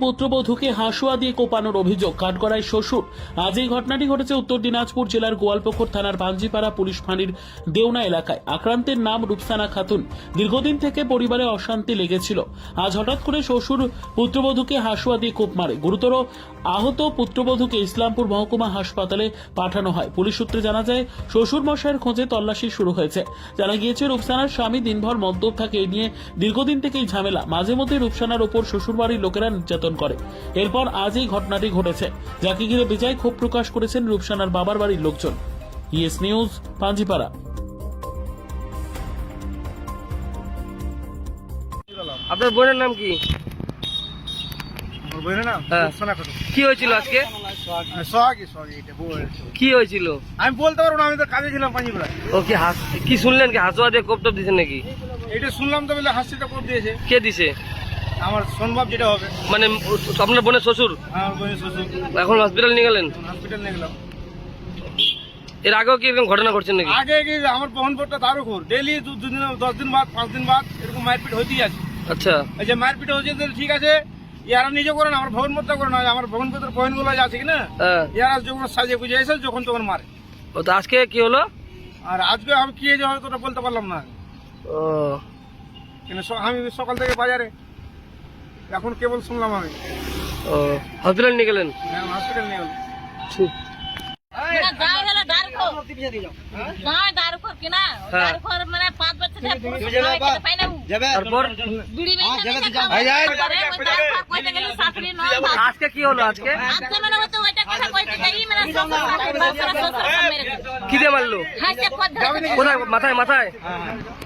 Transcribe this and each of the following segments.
পুত্রবধূকে হাসুয়া দিয়ে কোপানোর অভিযোগ। কাঠগড়ায় শ্বশুর। আজ এই ঘটনাটি ঘটেছে উত্তর দিনাজপুর জেলার গোয়ালপুকুর থানার পাঞ্জিপাড়া পুলিশ ফাঁড়ির দেওনা এলাকায়। আক্রান্তের নাম রূপসানা খাতুন। দীর্ঘদিন থেকে পরিবারে অশান্তি লেগেছিল। আজ হঠাৎ করে শ্বশুর পুত্রবধূকে হাসুয়া দিয়ে কোপ মারে। গুরুতর আহত পুত্রবধূকে ইসলামপুর মহকুমা হাসপাতালে পাঠানো হয়। পুলিশ সূত্রে জানা যায়, শ্বশুর মশাইয়ের খোঁজে তল্লাশি শুরু হয়েছে। জানা গিয়েছে, রূপসানার স্বামী দিনভর মদ্যপ থাকে। এ নিয়ে দীর্ঘদিন থেকেই ঝামেলা। মাঝে মধ্যে রূপসানার ওপর শ্বশুরবাড়ির লোকেরা নির্যাতন করে। এরপর আজ এই ঘটনাটি ঘটেছে। যাকে ঘিরে বেজায় ক্ষোভ প্রকাশ করেছেন রূপসানার বাবার বাড়ির লোকজন। ES news Panjipara. আপনার বোনের নাম কি? আমার বোনের নাম? হ্যাঁ। কি হয়েছিল আজকে? সোহাগী, সোহাগী, এটা বউয়ের ছেলে। কি হয়েছিল? আমি বলতে পারব না আমি তো কাজে ছিলাম পাঞ্জিপুরা ও কি শুনলেন কি? হাসুয়া দিয়ে কোপ টোপ দিছেন নাকি? এটা শুনলাম তো বলে হাসিটা করে দিয়েছে। কে দিছে? আমার সোনবাব যেটা হবে। মানে আপনার বোনের শ্বশুর? আমার বোনের শ্বশুর। এখন হসপিটাল নিয়ে গেলেন? হসপিটাল নিয়ে গেলাম। এর আগেও কি এরকম ঘটনা ঘটছেন নাকি? আগে কি আমার বহনপুরটা তারও ঘুর। ডেলি দুদিন দশ দিন বাদ পাঁচ দিন বাদ এরকম মারপিট হতেই আছে। আচ্ছা। এই যে মারপিট হচ্ছে ঠিক আছে। ইয়ারা নিজে করে না আমার ভবন মধ্যে করে না। আমার ভবন পত্র বহনগুলো আছে কি না হ্যাঁ। ইয়ারা যখন সাজে গুজে এসে যখন তখন মারে। ও তো আজকে কি হলো? আর আজকে আমি কি হয়েছে হয়তো বলতে পারলাম না। ও। কিন্তু আমি সকাল থেকে বাজারে এখন কেবল শুনলাম আমি। ও হসপিটাল নিয়ে গেলেন? হসপিটাল নিয়ে গেলাম। ঠিক। হ্যাঁ। আজকে কি হলো আজকে? আজকে মানে হয়তো ওইটা কথা কইতে যাই মানে। কি দিয়ে মারলো? কোথায়? মাথায় মাথায়? খুব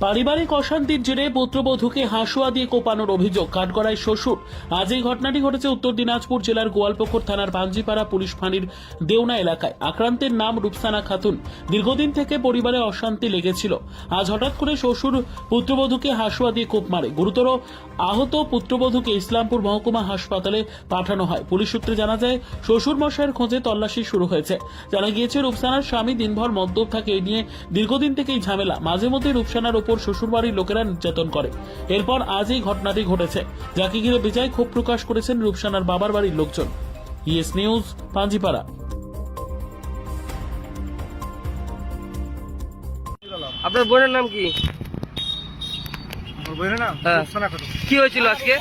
পারিবারিক অশান্তির জেরে পুত্রবধূকে হাসুয়া দিয়ে কোপানোর অভিযোগ, কাঠগড়ায় শ্বশুর। আজ এই ঘটনাটি ঘটেছে উত্তর দিনাজপুর জেলার গোয়ালপুকুর থানার পাঞ্জিপাড়া পুলিশ ফাঁড়ির দেওনা এলাকায়। আক্রান্তের নাম রূপসানা খাতুন। দীর্ঘদিন থেকে পরিবারে অশান্তি লেগেছিল। আজ হঠাৎ করে শ্বশুর পুত্রবধূকে হাসুয়া দিয়ে কোপ মারে। গুরুতর আহত পুত্রবধূকে ইসলামপুর মহকুমা হাসপাতালে পাঠানো হয়। পুলিশ সূত্রে জানা যায় শ্বশুর মশাইয়ের খোঁজে তল্লাশি শুরু হয়েছে। জানা গিয়েছে, রূপসানার স্বামী দিনভর মদ্যপ থাকে। এ নিয়ে দীর্ঘদিন থেকেই ঝামেলা। মাঝে মধ্যে রূপসানার ওপর শ্বশুরবাড়ির লোকেরা নির্যাতন করে। এরপর আজ এই ঘটনাটি ঘটেছে। যাকে ঘিরে বেজায় ক্ষোভ প্রকাশ করেছেন রূপসানার বাবার বাড়ির লোকজন। ES news Panjipara. আপনার বোনের নাম কি? আমার বোনের নাম? হ্যাঁ। কি হয়েছিল আজকে।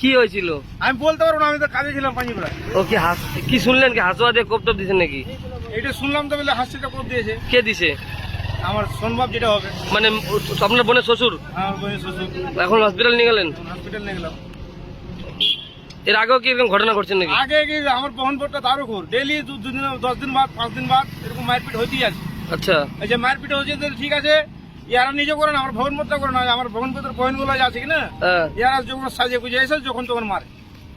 কি আমি বলতে পারব না আমি তো কাজে ছিলাম ও কি হাস কি শুনলেন কি? হাসুয়া দিয়ে কোপ টোপ দিছেন নাকি? এটা শুনলাম তো বলে হাসিটা দিয়েছে। কে দিছে? আমার সোনবাব যেটা হবে। মানে আপনার বোনের শ্বশুর? আমার বোনের শ্বশুর। এখন হসপিটাল নিয়ে গেলেন? হসপিটাল নিয়ে গেলাম। এর আগেও কি এরকম ঘটনা ঘটছেন নাকি? আগে কি আমার বহনপুরটা তারও ঘুর। ডেলি দুদিন দশ দিন বাদ পাঁচ দিন বাদ এরকম মারপিট হতেই আছে। আচ্ছা। এই যে মারপিট হচ্ছে তো ঠিক আছে ইয়ারা নিজে করে না আমার ভবন মধ্যে করে না আমার ভবন পত্র বহনগুলো আছে কি না হ্যাঁ। ইয়ারা যখন সাজে গুজে এসে যখন তখন মারে।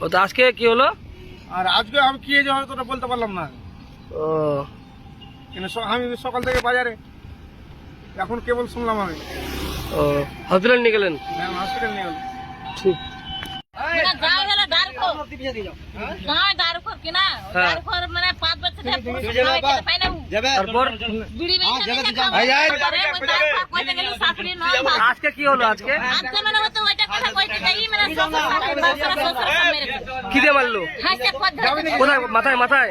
ও তো আজকে কি হলো? আর আজকে আমি কি হয়েছে হয়তো বলতে পারলাম না। ও। কিন্তু আমি সকাল থেকে বাজারে এখন কেবল শুনলাম আমি। ও হসপিটাল নিয়ে গেলেন? হসপিটাল নিয়ে গেলাম। ঠিক। হ্যাঁ। আজকে কি হলো আজকে? মানে মানে। কি দিয়ে মারলো কোথায়? মাথায় মাথায়?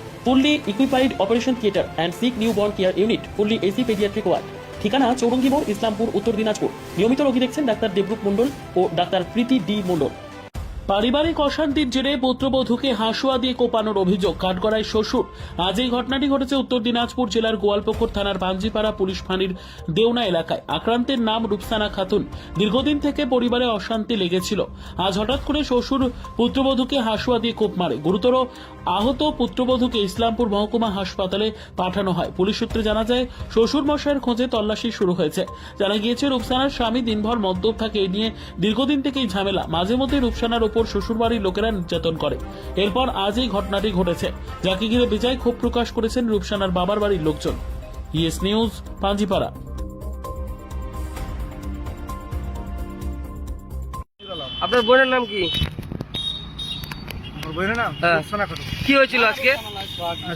fully equipped operation theatre and sick newborn care unit fully AC paediatric ward ঠিকানা চৌরঙ্গি মোড়, ইসলামপুর, উত্তর দিনাজপুর। নিয়মিত রোগী দেখছেন ডাক্তার দেবরূপ মণ্ডল ও ডাক্তার প্রীতি ডি মণ্ডল। পারিবারিক অশান্তির জেরে পুত্রবধূকে হাসুয়া দিয়ে কোপানোর অভিযোগ কাঠগড়ায় শ্বশুর। আজ এই ঘটনাটি ঘটেছে উত্তর দিনাজপুর জেলার গোয়ালপুকুর থানার পাঞ্জিপাড়া পুলিশ ফাঁড়ির দেওনা এলাকায়। আক্রান্তের নাম রূপসানা খাতুন। দীর্ঘদিন থেকে পরিবারে অশান্তি লেগেছিল। আজ হঠাৎ করে শ্বশুর পুত্রবধূকে হাসুয়া দিয়ে কোপ মারে। গুরুতর আহত পুত্রবধূকে ইসলামপুর মহকুমা হাসপাতালে পাঠানো হয়। পুলিশ সূত্রে জানা যায়, শ্বশুর মশাইয়ের খোঁজে তল্লাশি শুরু হয়েছে। জানা গিয়েছে, রূপসানার স্বামী দিনভর মদ্যপ থাকে। এ নিয়ে দীর্ঘদিন থেকেই ঝামেলা। মাঝে মধ্যে রূপসানার ওপর শ্বশুরবাড়ির লোকেরা নির্যাতন করে। এরপর আজ এই ঘটনাটি ঘটেছে যাকে ঘিরে বিজয় ক্ষোভ প্রকাশ করেছেন রূপসানার বাবার বাড়ির লোকজন। Yes news Panjipara. আপনার বোনের নাম কি? হ্যাঁ। কি হয়েছিল আজকে?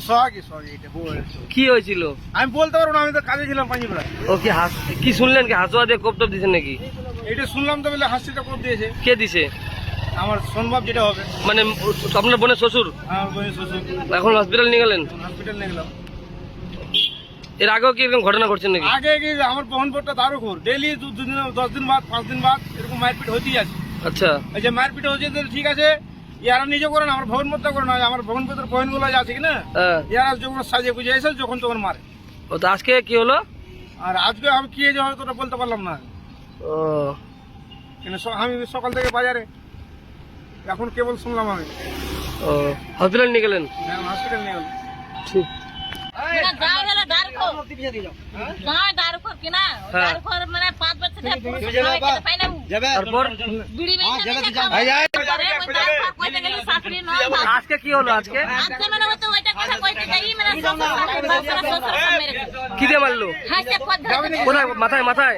সোহাগী সোহাগী এটা বউয়ের। কি হয়েছিল? আমি বলতে পারব না আমি তো কাজে ছিলাম পাঞ্জিপুরা ও কি কি শুনলেন কি? হাসুয়া দিয়ে কোপ টোপ দিছেন নাকি? এটা শুনলাম তো বলে হাসিটা কোপ দিয়েছে। কে দিছে? আমার সোনবাব যেটা হবে। মানে আপনার বোনের শ্বশুর? আমার বোনের শ্বশুর। এখন হসপিটাল নিয়ে গেলেন? হসপিটাল নিয়ে গেলাম। এর আগেও কি এরকম ঘটনা ঘটছেন নাকি? আগে কি আমার বহনপুরটা দারু খোর ডেলি দু দিন দশ দিন বাদ পাঁচ দিন বাদ এরকম মারপিট হতেই আছে। আচ্ছা। এই যে মারপিট হচ্ছে ঠিক আছে ইয়ারা নিজে করে না আমার ভবন মধ্যে করে না আমার ভবন ভিতরে বহনগুলো আছে কি না হ্যাঁ। ইয়ারা যখন সাজিয়ে গুজে এসে যখন তখন মারে। ও তো আজকে কি হলো? আর আজকে আমি কি হয়েছে হয়তো ওটা বলতে পারলাম না। ও। কিন্তু আমি সকাল থেকে বাজারে এখন কেবল শুনলাম আমি। ও হসপিটাল নিয়ে গেলেন? হসপিটাল নিয়ে গেলাম। ঠিক। হ্যাঁ। মানে ভাত। আজকে কি হলো আজকে? আজকে মানে। কি দিয়ে মারলো? কোথায়? মাথায় মাথায়?